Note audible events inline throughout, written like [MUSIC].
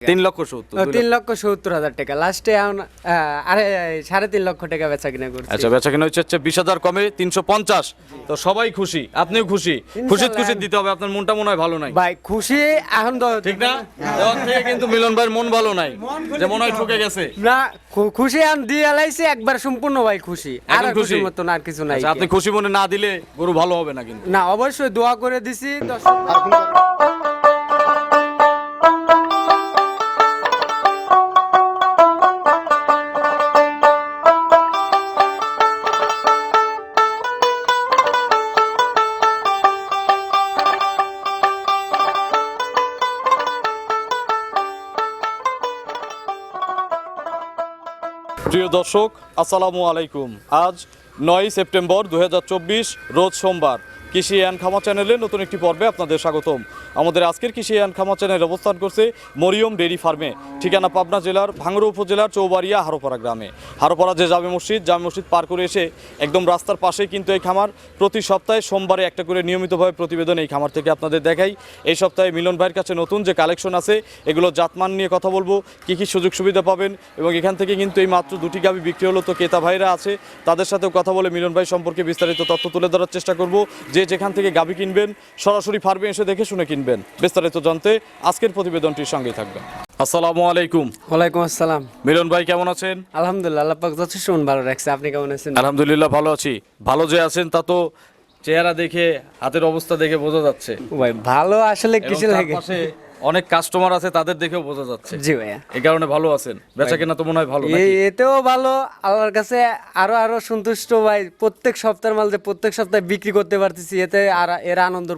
তিন লক্ষ সত্তর তিন লক্ষ। সত্তর হাজার টাকা। লাস্টে আরে সাড়ে তিন লক্ষ টাকা বেচা কিনা করছি। আচ্ছা বেচা কেনা হচ্ছে বিশ হাজার কমে তিনশো পঞ্চাশ। তো সবাই খুশি আপনিও খুশি। খুশিত খুশি দিতে হবে আপনার মনটা মনে হয় ভালো নাই। ভাই খুশি এখন তো ঠিক না? থেকে কিন্তু মিলন ভাইয়ের মন ভালো নাই যে মনে হয় ঠকে গেছে। না খুশি এখন দিয়ে এলাইছি একবার সম্পূর্ণ ভাই খুশি। আর খুশি? খুশির মতন আর কিছু নাই আচ্ছা, আপনি খুশি মনে না দিলে গরু ভালো হবে না কিন্তু। না অবশ্যই দোয়া করে দিছি দর্শক- প্রিয় দর্শক আসসালামু আলাইকুম। আজ নয় সেপ্টেম্বর দু হাজার চব্বিশ রোজ সোমবার। কৃষি অ্যান্ড খামা চ্যানেলে নতুন একটি পর্বে আপনাদের স্বাগতম। আমাদের আজকের কৃষি অ্যান্ড খামা চ্যানেল অবস্থান করছে মরিয়ম ডেইরি ফার্মে, ঠিকানা পাবনা জেলার ভাঙড়া উপজেলার চৌবাড়িয়া হারোপাড়া গ্রামে। হারোপাড়া যে জামে মসজিদ জামে মসজিদ পার করে এসে একদম রাস্তার পাশেই কিন্তু এই খামার। প্রতি সপ্তাহে সোমবারে একটা করে নিয়মিতভাবে প্রতিবেদন এই খামার থেকে আপনাদের দেখাই। এই সপ্তাহে মিলন ভাইয়ের কাছে নতুন যে কালেকশন আছে, এগুলো জাতমান নিয়ে কথা বলব, কী কী সুযোগ সুবিধা পাবেন এবং এখান থেকে কিন্তু এই মাত্র দুটি গাবি বিক্রি হলো। তো ক্রেতা ভাইরা আছে, তাদের সাথেও কথা বলে মিলন ভাই সম্পর্কে বিস্তারিত তথ্য তুলে ধরার চেষ্টা করব। যে যেখান থেকে গাবি কিনবেন সরাসরি ফার্মে এসে দেখে শুনে কিনবেন। বিস্তারিত জানতে আজকের প্রতিবেদনটির সঙ্গেই থাকবেন। আসসালামু আলাইকুম। ওয়ালাইকুম আসসালাম। মিলন ভাই কেমন আছেন? আলহামদুলিল্লাহ আল্লাহ পাক যথেষ্ট ভালো রাখছে। আপনি কেমন আছেন? আলহামদুলিল্লাহ ভালো আছি। ভালো যে আছেন তা তো চেহারা দেখে হাতের অবস্থা দেখে বোঝা যাচ্ছে। ভাই ভালো আসলে কিছু লাগে? অনেক কাস্টমার আছে তাদের দেখেও বোঝা যাচ্ছে। জি ভাইয়া। এই কারণে ভালো আছেন। বেচা কেনা তো মনে হয় ভালো নাকি? এতেও ভালো। আল্লাহর কাছে আরও আরও সন্তুষ্ট ভাই। প্রত্যেক সপ্তাহের মাল যে প্রত্যেক সপ্তাহে বিক্রি করতে পারতেছি এতে আর এর আনন্দ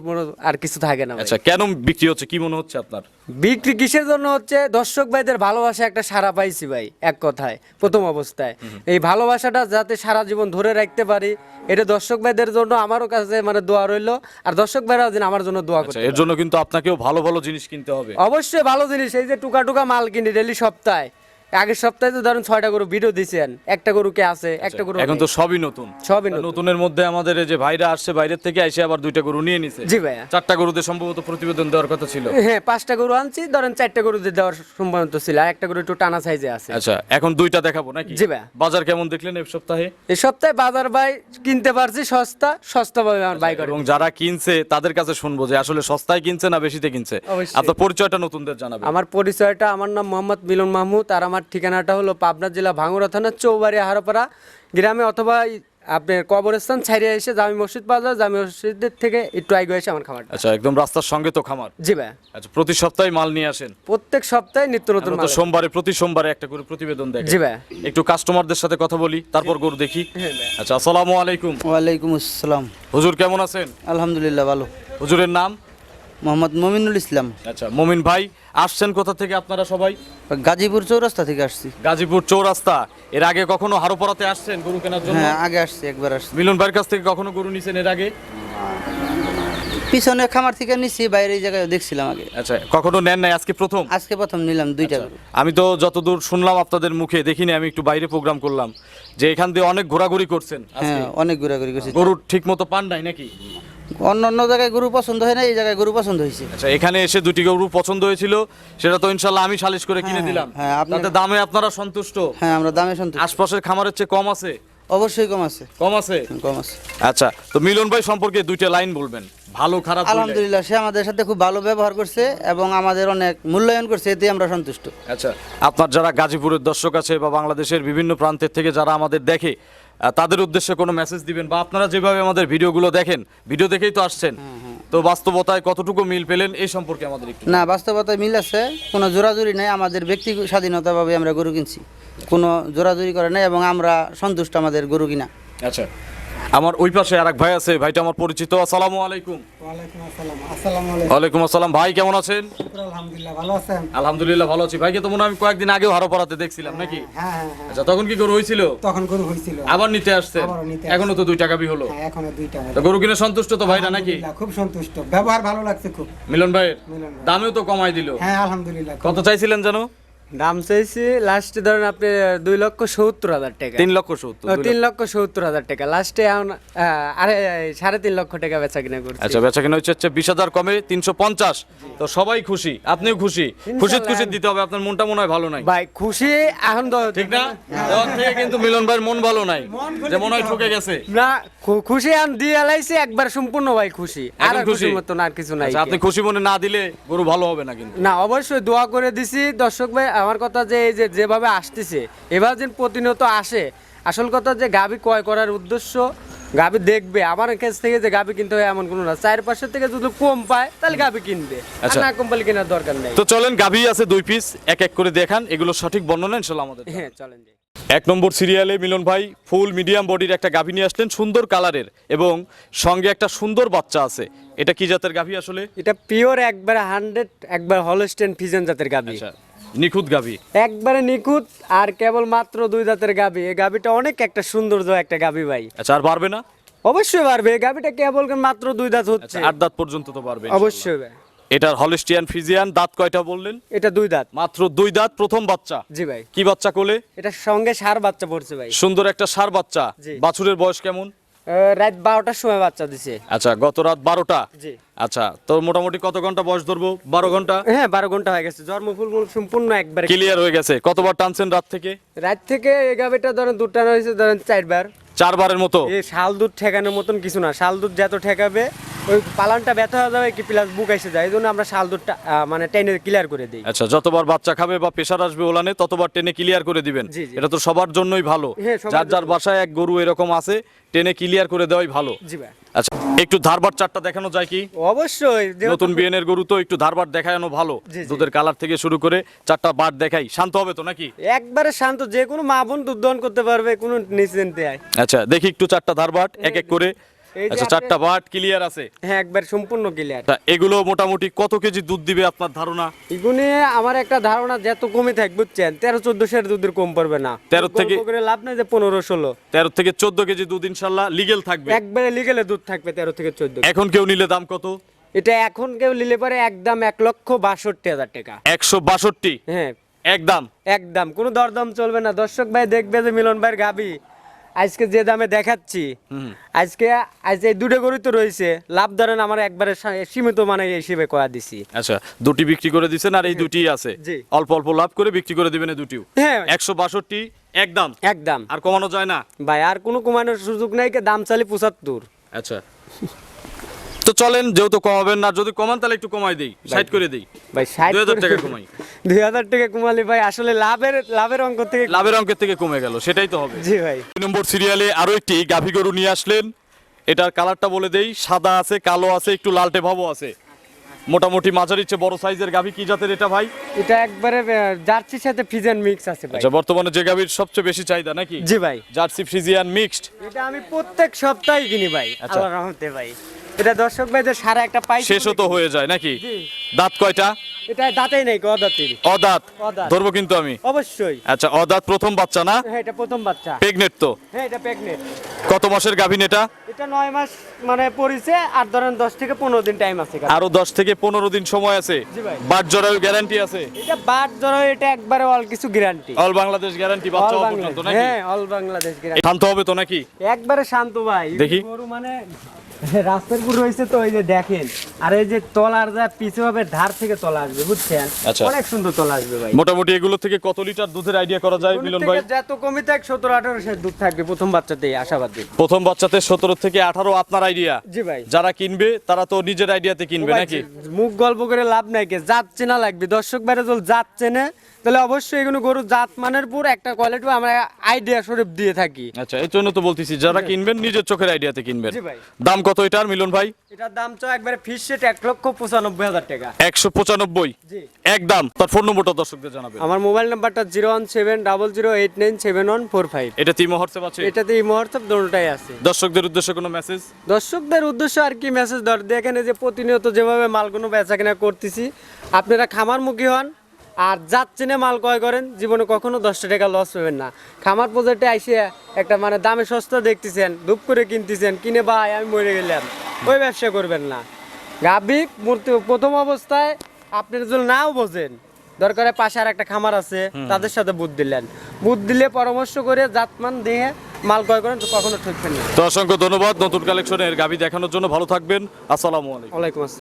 আর কিছু থাকে না। আচ্ছা কেন বিক্রি হচ্ছে? কি মনে হচ্ছে আপনার? বিক্রি কিসের জন্য হচ্ছে? দর্শক ভাইদের ভালোবাসা একটা সারা পাইছি ভাই এক কথায় প্রথম অবস্থায়। এই ভালোবাসাটা যাতে সারা জীবন ধরে রাখতে পারি এটা দর্শক ভাইদের জন্য আমারও কাছে মানে দোয়া রইল আর দর্শক ভাইরা যেন আমার জন্য দোয়া আচ্ছা করছে এর জন্য কিন্তু আপনাকেও ভালো ভালো জিনিস কিনতে হবে। অবশ্যই ভালো জিনিস এই যে টুকা টুকা মাল কিনি ডেলি সপ্তাহে। আগের সপ্তাহে তো ধরুন ছয়টা গরু ভিডিও দিছেন। একটা গরু কে আছে একটা গরু এখন তো সবই নতুন। সবই নতুনের মধ্যে আমাদের যে ভাইরা আসছে বাইরের থেকে এসে আবার দুইটা গরু নিয়ে নিছে। জি ভাইয়া। চারটা গরুতে সম্ভবত প্রতিবেদন দেওয়ার কথা ছিল। হ্যাঁ পাঁচটা গরু আনছি ধরেন চারটা গরু দিয়ে দেওয়ার সম্ভাবনা ছিল আর একটা গরু একটু টানা সাইজে আছে। আচ্ছা এখন দুইটা দেখাবো নাকি? জি ভাইয়া। বাজার কেমন দেখলেন এই সপ্তাহে? এই সপ্তাহে বাজার ভাই কিনতে পারছি সস্তা সস্তা ভাবে আমার বাই করে। এবং যারা কিনছে তাদের কাছে শুনব যে আসলে সস্তায় কিনছে না বেশিতে কিনছে। আপনার পরিচয়টা নতুনদের জানাবেন। আমার পরিচয়টা আমার নাম মোহাম্মদ মিলন মাহমুদ আর আমার ঠিকানাটা হলো পাবনা জেলা ভাঙ্গুরা থানা চৌবাড়ি হারপাড়া গ্রামে অথবা আপনার কবরস্থান ছাড়িয়ে এসে জামি মসজিদ পাওয়া যায়। জামি মসজিদের থেকে একটু আগে এসে আমার খামারটা আচ্ছা একদম রাস্তার সঙ্গে তো খামার। জি ভাই। আচ্ছা প্রতি সপ্তাহে মাল নিয়ে আসেন? প্রত্যেক সপ্তাহে নিত্য নতুন মাল। সোমবারে প্রতি সোমবারে একটা করে প্রতিবেদন দেখে জি ভাই। একটু কাস্টমারদের সাথে কথা বলি তারপর গরু দেখি। আচ্ছা আসসালামু আলাইকুম। ওয়ালাইকুম আসসালাম। হুজুর কেমন আছেন? আলহামদুলিল্লাহ ভালো। হুজুরের নাম? মোহাম্মদ মমিনুল ইসলাম। আচ্ছা মমিন ভাই আসছেন কোথা থেকে আপনারা সবাই? গাজীপুর চৌরাস্তা থেকে আসছি। গাজীপুর চৌরাস্তা। এর আগে কখনো হারোপাড়াতে আসছেন গরু কেনার জন্য? হ্যাঁ আগে আসছি একবার আসছি। মিলন ভাইয়ের কাছ থেকে কখনো গরু নিছেন এর আগে? পিছনে খামার থেকে নিচ্ছি বাইরে এই জায়গায় দেখছিলাম আগে। আচ্ছা কখনো নেন নাই? আজকে প্রথম? আজকে প্রথম নিলাম দুইটা গরু। আমি তো যতদূর শুনলাম আপনাদের মুখে দেখিনি আমি একটু বাইরে প্রোগ্রাম করলাম। যে এখান দিয়ে অনেক ঘোরাঘুরি করছেন। হ্যাঁ অনেক ঘোরাঘুরি করছি। গরু ঠিক মতো পান নাই নাকি? অন্য অন্য জায়গায় গরু পছন্দ হয় না এই জায়গায় গরু পছন্দ হয়েছে। আচ্ছা এখানে এসে দুটি গরু পছন্দ হয়েছিল সেটা তো ইনশাল্লাহ আমি সালিশ করে কিনে হ্যাঁ, দিলাম। হ্যাঁ, আপনাদের দামে আপনারা সন্তুষ্ট? হ্যাঁ আমরা দামে সন্তুষ্ট। আশপাশের খামারের চেয়ে কম আছে? অবশ্যই কম আছে। কম আছে? কম আছে। আচ্ছা তো মিলন ভাই সম্পর্কে দুইটা লাইন বলবেন। ভালো খারাপ আলহামদুলিল্লাহ সে আমাদের সাথে খুব ভালো ব্যবহার করছে এবং আমাদের অনেক মূল্যায়ন করছে এতে আমরা সন্তুষ্ট। আচ্ছা আপনার যারা গাজীপুরের দর্শক আছে বা বাংলাদেশের বিভিন্ন প্রান্তের থেকে যারা আমাদের দেখে তাদের উদ্দেশ্যে কোনো মেসেজ দিবেন বা আপনারা যেভাবে আমাদের ভিডিওগুলো দেখেন ভিডিও দেখেই তো আসছেন। তো বাস্তবতায় কতটুকু মিল পেলেন এই সম্পর্কে আমাদের একটু না বাস্তবতায় মিল আছে কোনো জোরাজুরি নাই আমাদের ব্যক্তি স্বাধীনতাভাবে আমরা গরু কিনছি। কোনো জোরাজুরি করে নাই এবং আমরা সন্তুষ্ট আমাদের গরু কিনা। আচ্ছা। আমার ওই পাশে আর এক ভাই আছে ভাইটা আমার পরিচিত। আসসালামু আলাইকুম। ওয়ালাইকুম আসসালাম। ভাই কেমন আছেন? আলহামদুলিল্লাহ ভালো আছেন? আলহামদুলিল্লাহ ভালো আছি। ভাইকে তো মনে আমি কয়েকদিন আগেও হারোপাড়াতে দেখছিলাম নাকি? হ্যাঁ হ্যাঁ হ্যাঁ আচ্ছা তখন কি গরু হয়েছিল? তখন গরু হয়েছিল। আবার নিতে আসছেন এখনও তো দুই টাকা বি হলো। এখনও দুইটা তো গরু কিনে সন্তুষ্ট তো ভাইরা নাকি? খুব সন্তুষ্ট। ব্যবহার ভালো লাগছে খুব। মিলন ভাইয়ের? ভাই। দামেও তো কমাই দিল। হ্যাঁ আলহামদুলিল্লাহ কত চাইছিলেন জানো দাম চাইছি লাস্টে ধরেন আপনি দুই লক্ষ সত্তর হাজার টাকা। তিন লক্ষ সত্তর তিন লক্ষ। সত্তর হাজার টাকা। লাস্টে এখন আরে সাড়ে তিন লক্ষ টাকা বেচা কিনা করছি। আচ্ছা বেচা কিনা হচ্ছে হচ্ছে বিশ হাজার কমে তিনশো পঞ্চাশ। তো সবাই খুশি আপনিও খুশি। খুশি খুশি দিতে হবে আপনার মনটা মনে হয় ভালো নাই। ভাই খুশি এখন ঠিক না? দেওয়ার থেকে কিন্তু মিলন ভাইয়ের মন ভালো নাই যে মনে হয় ঠকে গেছে। না খুশি দিয়ে একবার সম্পূর্ণ ভাই খুশি। আর খুশি? মতন আর কিছু নাই আচ্ছা, আপনি খুশি মনে না দিলে গরু ভালো হবে না কিন্তু। না অবশ্যই দোয়া করে দিছি। দর্শক ভাই আমার কথা যে এই যে যেভাবে আসতেছে এবার যেন প্রতিনিয়ত আসে আসল কথা যে গাবি ক্রয় করার উদ্দেশ্য গাবি দেখবে। আমার কাছ থেকে যে গাবি কিনতে হয় এমন কোনো না। চার পাশের থেকে যদি কম পায় তাহলে গাবি কিনবে। আচ্ছা। না কম পালে কেনার দরকার নেই। তো চলেন গাভী আছে দুই পিস এক এক করে দেখান। এগুলো সঠিক বর্ণনা ইনশাল্লাহ আমাদের হ্যাঁ চলেন। এক নম্বর সিরিয়ালে মিলন ভাই ফুল মিডিয়াম বডির একটা গাভী নিয়ে আসলেন সুন্দর কালারের এবং সঙ্গে একটা সুন্দর বাচ্চা আছে। এটা কি জাতের গাভী আসলে? এটা পিওর একবারে হান্ড্রেড একবার হলস্টেন ফিজেন জাতের গাবি আচ্ছা নিখুঁত গাভী। একবারে নিখুঁত আর কেবল মাত্র দুই দাঁতের গাভী। এই গাভীটা অনেক একটা সৌন্দর্য একটা গাভী ভাই। আচ্ছা আর পারবে না? অবশ্যই পারবে এই গাবিটা কেবল মাত্র দুই দাঁত আচ্ছা হচ্ছে আট দাঁত পর্যন্ত তো পারবে অবশ্যই ভাই। এটার হলিস্টিয়ান ফিজিয়ান দাঁত কয়টা বললেন? এটা দুই দাঁত। মাত্র দুই দাঁত প্রথম বাচ্চা। জি ভাই। কি বাচ্চা কোলে? এটার সঙ্গে সার বাচ্চা পড়ছে ভাই। সুন্দর একটা সার বাচ্চা। বাছুরের বয়স কেমন? রাত বারোটার সময় বাচ্চা দিছে। আচ্ছা গত রাত বারোটা? জি। আচ্ছা তো মোটামুটি কত ঘণ্টা বয়স ধরবো? বারো ঘণ্টা? হ্যাঁ বারো ঘণ্টা হয়ে গেছে। জন্ম ফুল সম্পূর্ণ একবার ক্লিয়ার হয়ে গেছে। কতবার টানছেন রাত থেকে? রাত থেকে এই গাবিটা ধরেন দুধ টানা হয়েছে ধরেন চারবার। চারবারের মতো? এই শাল দুধ ঠেকানোর মতন কিছু না। শাল দুধ যত ঠেকাবে ওই পালানটা ব্যথা হয়ে যাবে কি প্লাস বুক এসে যায় এই জন্য আমরা শাল দুধটা মানে টেনে ক্লিয়ার করে দিই। আচ্ছা যতবার বাচ্চা খাবে বা প্রেশার আসবে ওলানে ততবার টেনে ক্লিয়ার করে দিবেন। এটা তো সবার জন্যই ভালো। হ্যাঁ, যার যার বাসায় এক গরু এরকম আছে টেনে ক্লিয়ার করে দেওয়াই ভালো। জি ভাই। আচ্ছা একটু ধারবার চারটা দেখানো যায় কি? অবশ্যই নতুন বিএনের গরু তো একটু ধারবার দেখানো ভালো। দুধের কালার থেকে শুরু করে চারটা বার দেখাই। শান্ত হবে তো নাকি? একবারে শান্ত যে কোনো মা বোন দুধ দহন করতে পারবে কোনো নিশ্চিন্তে আচ্ছা দেখি একটু চারটা ধারবাট এক এক করে। আচ্ছা চারটা বাট ক্লিয়ার আছে। হ্যাঁ একবার সম্পূর্ণ ক্লিয়ার তা এগুলো মোটামুটি কত কেজি দুধ দিবে আপনার ধারণা? আমার একটা ধারণা যত কমে থাকবে বুঝছেন? তেরো চোদ্দ সের দুধের কম পড়বে না। 13 থেকে- লাভ নাই যে পনেরো ষোলো। তেরো থেকে চোদ্দ কেজি দুধ ইনশাল্লাহ লিগেল থাকবে। একবারে লিগেলে দুধ থাকবে তেরো থেকে চোদ্দ এখন কেউ নিলে দাম কত? এটা এখন কেউ নিলে পারে একদম এক লক্ষ বাষট্টি হাজার টাকা। একশো বাষট্টি? হ্যাঁ। একদম একদম কোনো দরদাম চলবে না। দর্শক ভাই দেখবে যে মিলন ভাইয়ের গাবি। আজকে যে দামে দেখাচ্ছি আজকে আজ এই দুটো গরু তো রয়েছে। লাভ ধরেন আমার একবারে সীমিত মানে হিসেবে করা দিছি। আচ্ছা দুটি বিক্রি করে দিছেন আর এই দুটি আছে। জি। অল্প অল্প লাভ করে বিক্রি করে দিবেন এই দুটিও। হ্যাঁ। একশো বাষট্টি একদম একদম আর কমানো যায় না। ভাই আর কোনো কমানোর সুযোগ নাই কে দাম চালি পঁচাত্তর। আচ্ছা। তো চলেন যেহেতু কমাবেন না যদি কমান তাহলে একটু কমাই দিই সাইড করে দিই। ভাই ষাট দুই হাজার টাকা কমাই। [LAUGHS] দুই হাজার টাকা কমালে ভাই আসলে লাভের লাভের অঙ্ক থেকে লাভের অঙ্কের থেকে কমে গেল সেটাই তো হবে। জি ভাই। দুই নম্বর সিরিয়ালে আরও একটি গাভী গরু নিয়ে আসলেন। এটার কালারটা বলে দেই সাদা আছে কালো আছে একটু লালটে ভাবও আছে। মোটামুটি মাঝারি চেয়ে বড় সাইজের গাভী কি জাতের এটা ভাই? এটা একবারে জার্সির সাথে ফিজেন মিক্স আছে ভাই। আচ্ছা বর্তমানে যে গাভীর সবচেয়ে বেশি চাহিদা নাকি? জি ভাই। জার্সি ফ্রিজিয়ান মিক্সড এটা আমি প্রত্যেক সপ্তাহে কিনি ভাই আচ্ছা। আল্লাহর রহমতে ভাই। এটা দর্শক ভাইদের সারা একটা পাই শেষও তো হয়ে যায় নাকি? দাঁত কয়টা? এটা দাঁতেই নাই গদাতির অদাঁত। ধরবো কিন্তু আমি। অবশ্যই। আচ্ছা অদাঁত প্রথম বাচ্চা না? হ্যাঁ এটা প্রথম বাচ্চা। প্রেগনেট তো? হ্যাঁ এটা প্রেগনেন্ট কত মাসের গাভীন এটা? এটা মাস মানে পরিছে আর ধরেন দশ থেকে পনেরো দিন টাইম আছে। আরও দশ থেকে পনেরো দিন সময় আছে? বাট জরায়ু গ্যারান্টি আছে? এটা বাট ধরো এটা একবারে অল কিছু গ্যারান্টি অল বাংলাদেশ গ্যারান্টি বাচ্চা পর্যন্ত নাকি? হ্যাঁ অল বাংলাদেশ গ্যারান্টি শান্ত হবে তো নাকি? একবারে শান্ত ভাই। দেখি। গরু মানে [LAUGHS] রাস্তার পুরো রয়েছে তো ওই যে দেখেন আর এই যে তলার যা পিছু হবে ধার থেকে তলা আসবে বুঝছেন? আচ্ছা। অনেক সুন্দর তলা আসবে ভাই। মোটামুটি এগুলো থেকে কত লিটার দুধের আইডিয়া করা যায় মিলন ভাই? যত কমই থাক সতেরো আঠারো সে দুধ থাকবে প্রথম বাচ্চাতেই আশাবাদী প্রথম বাচ্চাতে সতেরো থেকে আঠারো আপনার আইডিয়া জি ভাই। যারা কিনবে তারা তো নিজের আইডিয়াতে কিনবে নাকি? মুখ গল্প করে লাভ নাই কে জাত চেনা লাগবে। দর্শক বাইরে যদি জাত চেনে তাহলে অবশ্যই এগুলো গরু জাত মানের পর একটা কোয়ালিটি আমরা আইডিয়া স্বরূপ দিয়ে থাকি। আচ্ছা এই জন্য তো বলতেছি যারা কিনবেন নিজের চোখের আইডিয়াতে কিনবেন। দাম কত এটার মিলন ভাই? এটার দাম তো একবারে ফিস সেট এক লক্ষ পঁচানব্বই হাজার টাকা। একশো পঁচানব্বই? একদম তার ফোন নম্বরটা দর্শকদের জানাবেন। আমার মোবাইল নাম্বারটা zero one seven double zero eight nine seven one four five এটা তিমো হোয়াটসঅ্যাপ আছে? এটাতে এই মুহূর্তে দোনোটাই আছে। দর্শকদের উদ্দেশ্যে কোনো মেসেজ দর্শকদের উদ্দেশ্য আর কি মেসেজ ধর দেখেন যে প্রতিনিয়ত যেভাবে মালগুলো বেচা কেনা করতেছি আপনারা খামারমুখী হন আর যাচ্ছেন মাল ক্রয় করেন জীবনে কখনো দশটা টাকা লস পাবেন না। খামার প্রজেক্টে আইসে একটা মানে দামে সস্তা দেখতেছেন ধূপ করে কিনতেছেন কিনে ভাই আমি মরে গেলাম। ওই ব্যবসা করবেন না। গাভী মূর্তি প্রথম অবস্থায় আপনি যদি নাও বোঝেন দরকারে পাশে আর একটা খামার আছে তাদের সাথে বুধ দিলেন। বুধ দিলে পরামর্শ করে জাতমান দিয়ে মাল ক্রয় করেন তো কখনো ঠকবেন না। তো অসংখ্য ধন্যবাদ নতুন কালেকশনের গাভী দেখানোর জন্য। ভালো থাকবেন। আসসালামু আলাইকুম। ওয়ালাইকুম আসসালাম।